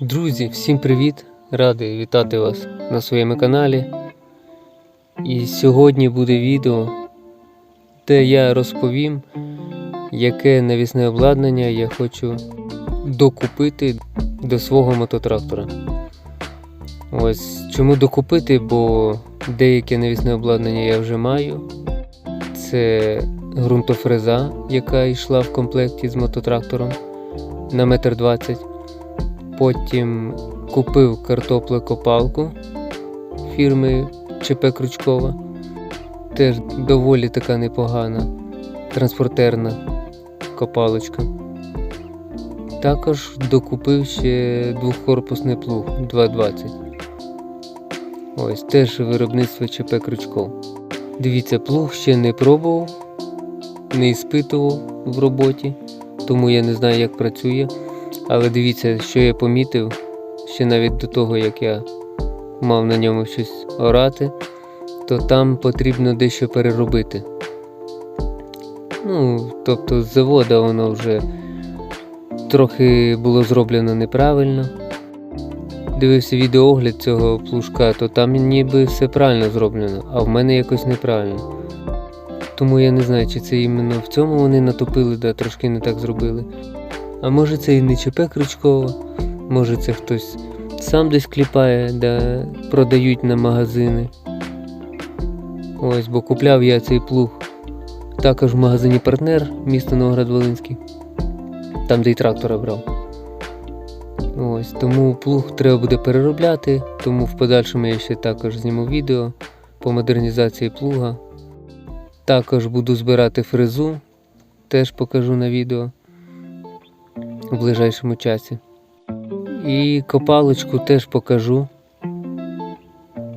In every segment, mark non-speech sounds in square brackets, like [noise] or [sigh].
Друзі, всім привіт! Радий вітати вас на своєму каналі. І сьогодні буде відео, де я розповім, яке навісне обладнання я хочу докупити до свого мототрактора. Ось чому докупити, бо деяке навісне обладнання я вже маю. Це ґрунтофреза, яка йшла в комплекті з мототрактором на метр двадцять. Потім купив картоплекопалку фірми ЧП Крючкова. Теж доволі така непогана транспортерна копалочка. Також докупив ще двохкорпусний плуг 220. Ось теж виробництво ЧП Крючков. Дивіться, плуг ще не пробував, не іспитував в роботі, тому я не знаю, як працює. Але дивіться, що я помітив ще навіть до того, як я мав на ньому щось орати, то там потрібно дещо переробити. Ну, тобто з завода воно вже трохи було зроблено неправильно. Дивився відеоогляд цього плужка, то там ніби все правильно зроблено, а в мене якось неправильно. Тому я не знаю, чи це іменно в цьому вони натопили, да трошки не так зробили. А може це і не ЧП Крючкова, може це хтось сам десь кліпає, де продають на магазини. Ось, бо купляв я цей плуг також в магазині партнер місто Новоград-Волинський, там де й трактора брав. Ось, тому плуг треба буде переробляти, тому в подальшому я ще також зніму відео по модернізації плуга. Також буду збирати фрезу, теж покажу на відео в ближайшому часі. І копалочку теж покажу.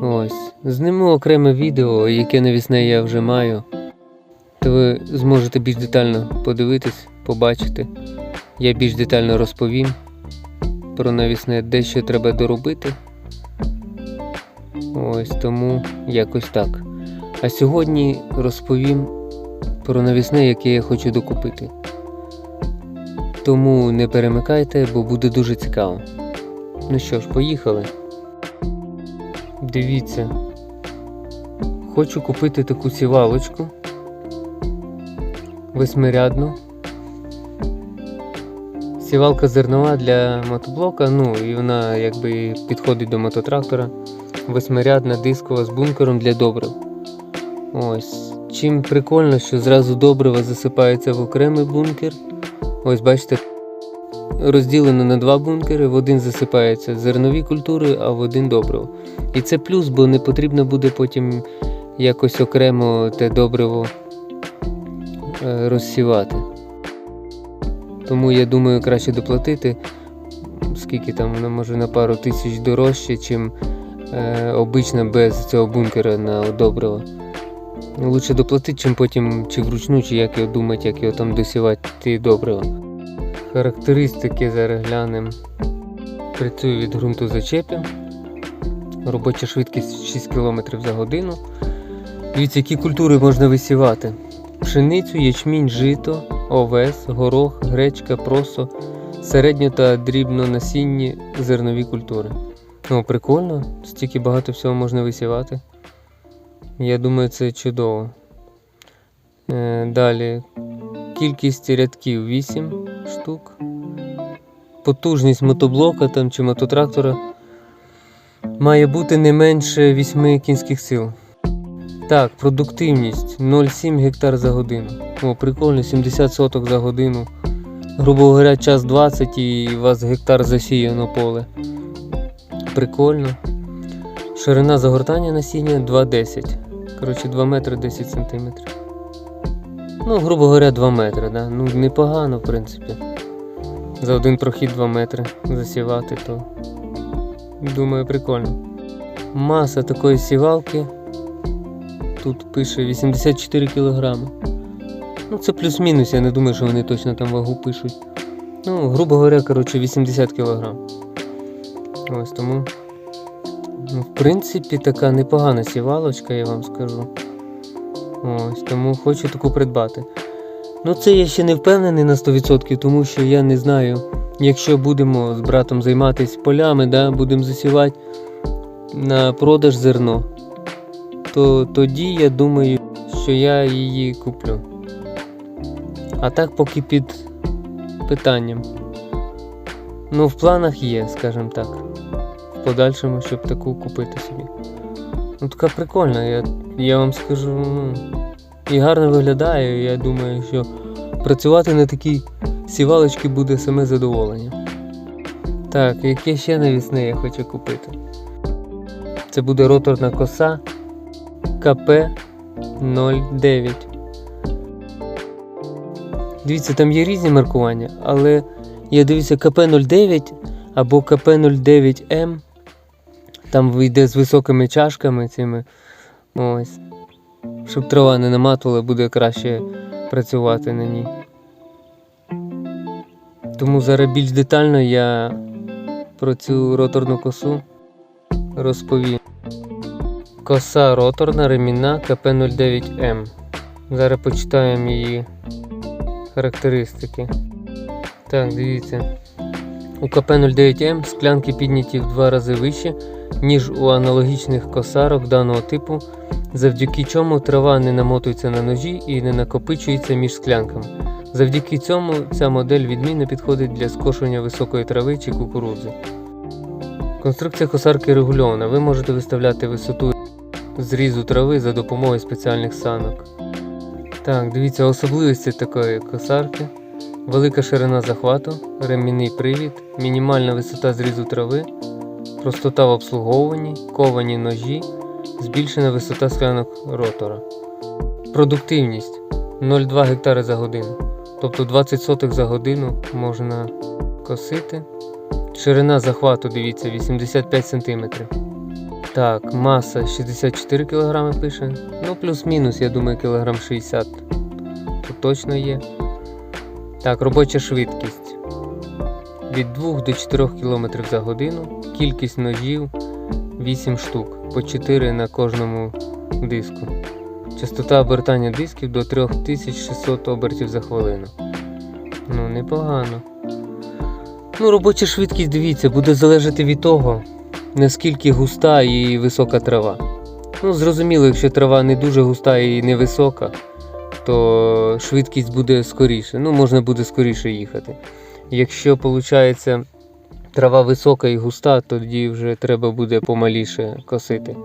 Ось. Зніму окреме відео, яке навісне я вже маю. То ви зможете більш детально подивитись, побачити. Я більш детально розповім про навісне, де що треба доробити. Ось тому якось так. А сьогодні розповім про навісне, яке я хочу докупити. Тому не перемикайте, бо буде дуже цікаво. Ну що ж, поїхали. Дивіться. Хочу купити таку сівалочку. Восьмирядну. Сівалка зернова для мотоблока, ну і вона якби підходить до мототрактора. Восьмирядна дискова з бункером для добрив. Ось. Чим прикольно, що зразу добрива засипається в окремий бункер. Ось бачите, розділено на два бункери. В один засипаються зернові культури, а в один добриво. І це плюс, бо не потрібно буде потім якось окремо те добриво е, розсівати. Тому я думаю, краще доплатити, скільки там воно може на пару тисяч дорожче, чим е, обично без цього бункера на добриво. Лучше доплатити, чим потім чи вручну, чи як його думати, як його там досівати добриво. Характеристики зараз глянемо. Працюю від ґрунту зачепів. Робоча швидкість 6 км за годину. Дивіться, які культури можна висівати: пшеницю, ячмінь, жито, овес, горох, гречка, просо, середньо та дрібнонасінні зернові культури. О, прикольно, стільки багато всього можна висівати. Я думаю, це чудово. Е, далі. Кількість рядків 8 штук. Потужність мотоблока там, чи мототрактора має бути не менше 8 кінських сил. Так, продуктивність 0,7 гектар за годину. О, прикольно, 70 соток за годину. Грубо говоря, час 20 і у вас гектар засіяно поле. Прикольно. Ширина загортання насіння 2,10. Коротше, 2 метри 10 сантиметрів. Ну, грубо говоря, 2 метри, да? Ну, непогано, в принципі. За один прохід 2 метри засівати, то думаю, прикольно. Маса такої сівалки. Тут пише 84 кг. Ну, це плюс-мінус, я не думаю, що вони точно там вагу пишуть. Ну, грубо говоря, коротше, 80 кг. Ось тому. Принципі, така непогана сівалочка, я вам скажу. Ось, тому хочу таку придбати. Ну, це я ще не впевнений на 100%, тому що я не знаю, якщо будемо з братом займатися полями, да, будемо засівати на продаж зерно, то тоді я думаю, що я її куплю. А так поки під питанням. Ну, в планах є, скажімо так. Подальшому, щоб таку купити собі. Ну, така прикольна, я, я вам скажу, ну, і гарно виглядає. Я думаю, що працювати на такій сівалочці буде саме задоволення. Так, яке ще навісне я хочу купити? Це буде роторна коса КП-09. Дивіться, там є різні маркування, але я дивлюся КП-09 або КП-09М. Там вийде з високими чашками цими. Ось. Щоб трава не наматувала, буде краще працювати на ній. Тому зараз більш детально я про цю роторну косу розповім. Коса роторна ремінна КП-09М. Зараз почитаємо її характеристики. Так, дивіться. У КП-09М склянки підняті в два рази вище, ніж у аналогічних косарок даного типу, завдяки чому трава не намотується на ножі і не накопичується між склянками. Завдяки цьому ця модель відмінно підходить для скошування високої трави чи кукурудзи. Конструкція косарки регульована. Ви можете виставляти висоту зрізу трави за допомогою спеціальних санок. Так, дивіться особливості такої косарки. Велика ширина захвату, ремінний привід, мінімальна висота зрізу трави, простота в обслуговуванні, ковані ножі, збільшена висота склянок ротора. Продуктивність 0,2 гектари за годину. Тобто 20 сотих за годину можна косити. Ширина захвату, дивіться, 85 см. Так, маса 64 кг пише. Ну, плюс-мінус, я думаю, кілограм 60 тут точно є. Так, робоча швидкість від 2 до 4 км за годину. Кількість ножів 8 штук, по 4 на кожному диску. Частота обертання дисків до 3600 обертів за хвилину. Ну, непогано. Ну, робоча швидкість, дивіться, буде залежати від того, наскільки густа і висока трава. Ну, зрозуміло, якщо трава не дуже густа і невисока, то швидкість буде скоріше. Ну, можна буде скоріше їхати. Якщо виходить трава висока і густа, тоді вже треба буде помаліше косити.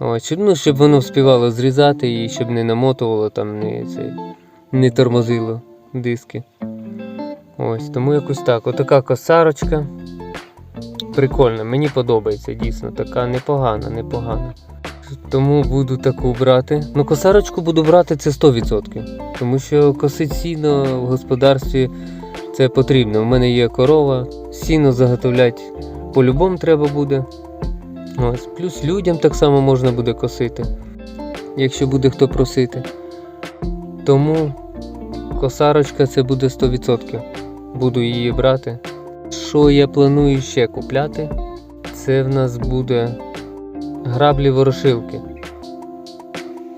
Ось, ну, щоб воно вспівало зрізати і щоб не намотувало там, не, цей, не тормозило диски. Ось, тому якось так. Отака косарочка. Прикольна, мені подобається, дійсно, така непогана, непогана. Тому буду таку брати. Ну, косарочку буду брати це 100%. Тому що косить сіно в господарстві це потрібно. У мене є корова, сіно заготовляти по-любому треба буде. Ось. Плюс людям так само можна буде косити, якщо буде хто просити. Тому косарочка це буде 100%. Буду її брати. Що я планую ще купляти? Це в нас буде граблі ворошилки.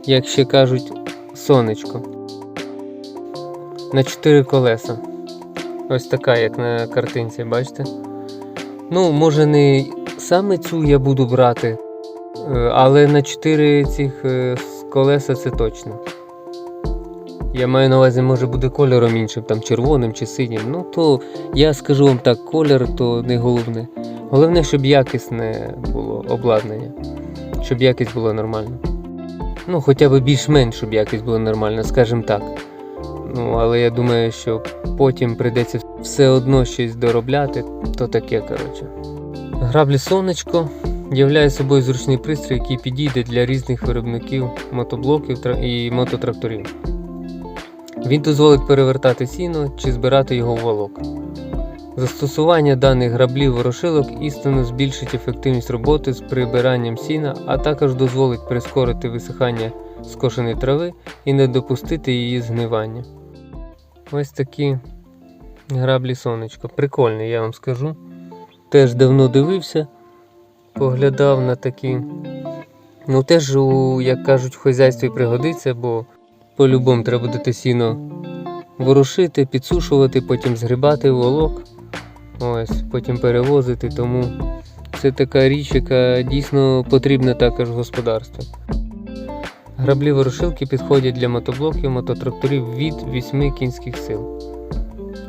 Як ще кажуть, сонечко. На 4 колеса. Ось така, як на картинці, бачите? Ну, може, не саме цю я буду брати, е, але на 4 цих е, колеса це точно. Я маю на увазі, може буде кольором іншим, там червоним чи синім. Ну то я скажу вам так, колір то не головне. Головне, щоб якісне було обладнання, щоб якість була нормальна. Ну, хоча б більш-менш, щоб якість була нормальна, скажімо так. Ну, але я думаю, що потім прийдеться все одно щось доробляти, то таке, коротше. Граблі сонечко являє собою зручний пристрій, який підійде для різних виробників мотоблоків і мототракторів. Він дозволить перевертати сіно чи збирати його в волок. Застосування даних граблів ворошилок істинно збільшить ефективність роботи з прибиранням сіна, а також дозволить прискорити висихання скошеної трави і не допустити її згнивання. Ось такі граблі сонечко. Прикольні, я вам скажу. Теж давно дивився, поглядав на такі. Ну, теж, як кажуть, в хазяйстві пригодиться, бо по-любому треба буде сіно ворушити, підсушувати, потім згрібати волок. ось, потім перевозити, тому це така річ, яка дійсно потрібна також в господарстві. Граблі ворошилки підходять для мотоблоків, мототракторів від 8 кінських сил.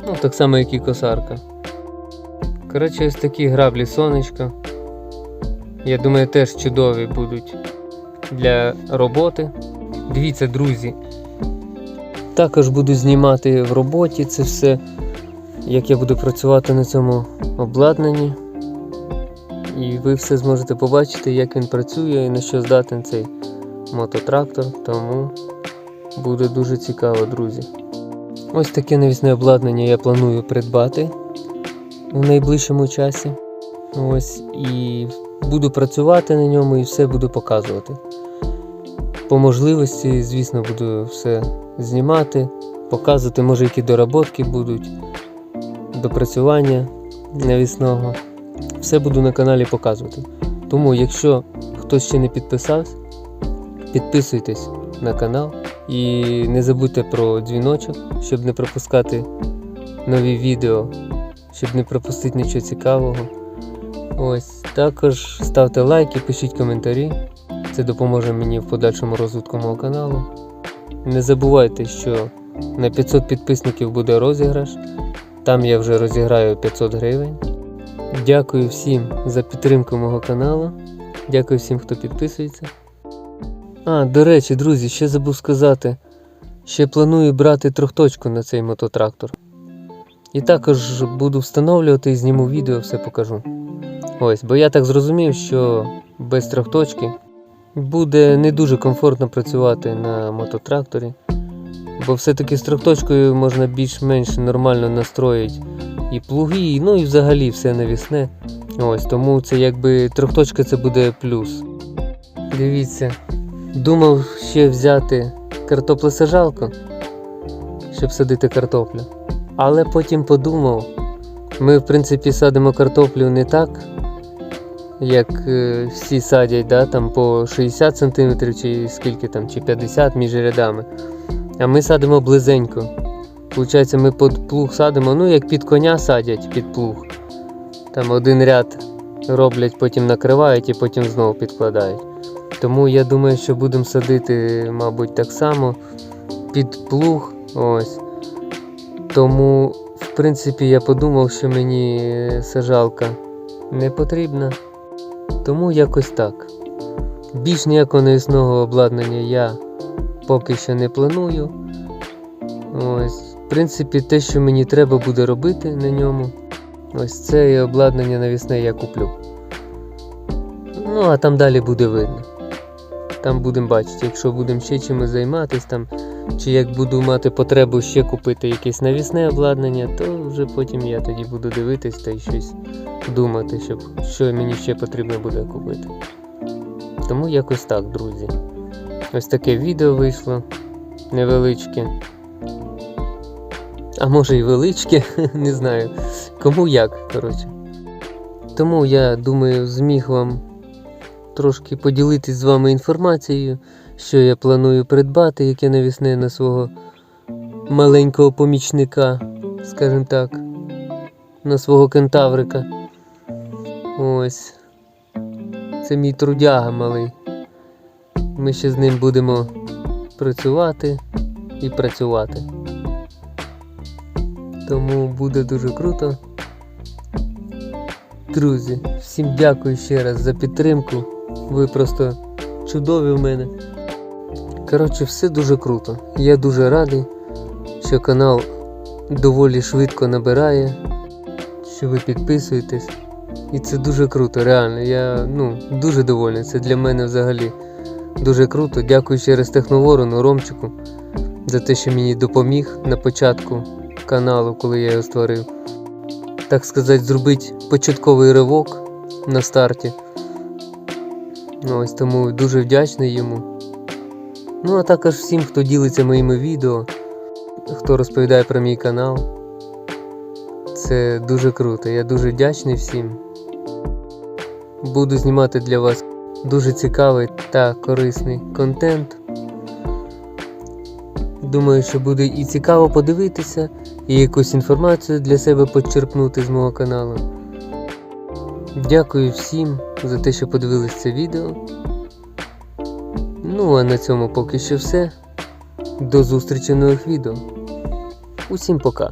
Ну, так само, як і косарка. Коротше, ось такі граблі сонечко. Я думаю, теж чудові будуть для роботи. Дивіться, друзі. Також буду знімати в роботі це все, як я буду працювати на цьому обладнанні. І ви все зможете побачити, як він працює і на що здатен цей мототрактор. Тому буде дуже цікаво, друзі. Ось таке навісне обладнання я планую придбати у найближчому часі. Ось і буду працювати на ньому і все буду показувати. По можливості, звісно, буду все знімати, показувати, може, які доработки будуть, допрацювання навісного. Все буду на каналі показувати. Тому, якщо хтось ще не підписався, підписуйтесь на канал і не забудьте про дзвіночок, щоб не пропускати нові відео, щоб не пропустити нічого цікавого. Ось також ставте лайки, пишіть коментарі. Це допоможе мені в подальшому розвитку мого каналу. Не забувайте, що на 500 підписників буде розіграш. Там я вже розіграю 500 гривень. Дякую всім за підтримку мого каналу. Дякую всім, хто підписується. А, до речі, друзі, ще забув сказати. Ще планую брати трьохточку на цей мототрактор. І також буду встановлювати і зніму відео, все покажу. Ось, бо я так зрозумів, що без трьохточки буде не дуже комфортно працювати на мототракторі. Бо все-таки з трьохточкою можна більш-менш нормально настроїти і плуги, ну і взагалі все навісне. Ось, тому це якби трьохточка це буде плюс. Дивіться, думав ще взяти картоплесажалку, щоб садити картоплю. Але потім подумав, ми в принципі садимо картоплю не так, як е, всі садять, да, там по 60 см чи скільки там, чи 50 між рядами. А ми садимо близенько. Получається, ми під плуг садимо, ну як під коня садять під плуг. Там один ряд роблять, потім накривають і потім знову підкладають. Тому я думаю, що будемо садити, мабуть, так само під плуг. Ось. Тому, в принципі, я подумав, що мені сажалка не потрібна. Тому якось так. Більш ніякого навісного обладнання я поки що не планую. Ось, в принципі, те, що мені треба буде робити на ньому. Ось це обладнання навісне я куплю. Ну, а там далі буде видно. Там будемо бачити, якщо будемо ще чимось займатися, там, чи як буду мати потребу ще купити якесь навісне обладнання, то вже потім я тоді буду дивитись та й щось думати, щоб, що мені ще потрібно буде купити. Тому якось так, друзі. Ось таке відео вийшло невеличке. А може і величке, [laughs] не знаю. Кому як, коротше. Тому я думаю, зміг вам трошки поділитись з вами інформацією, що я планую придбати, яке навісне на свого маленького помічника, скажімо так, на свого кентаврика. Ось. Це мій трудяга малий. Ми ще з ним будемо працювати і працювати. Тому буде дуже круто. Друзі, всім дякую ще раз за підтримку. Ви просто чудові в мене. Коротше, все дуже круто. Я дуже радий, що канал доволі швидко набирає, що ви підписуєтесь. І це дуже круто, реально. Я ну, дуже довольний. Це для мене взагалі дуже круто. Дякую ще раз Техноворону, Ромчику, за те, що мені допоміг на початку каналу, коли я його створив. Так сказати, зробити початковий ривок на старті. Ну, Ось тому дуже вдячний йому. Ну, а також всім, хто ділиться моїми відео, хто розповідає про мій канал. Це дуже круто. Я дуже вдячний всім. Буду знімати для вас дуже цікавий та корисний контент. Думаю, що буде і цікаво подивитися, і якусь інформацію для себе почерпнути з мого каналу. Дякую всім за те, що подивились це відео. Ну а на цьому поки що все. До зустрічі нових відео. Усім пока.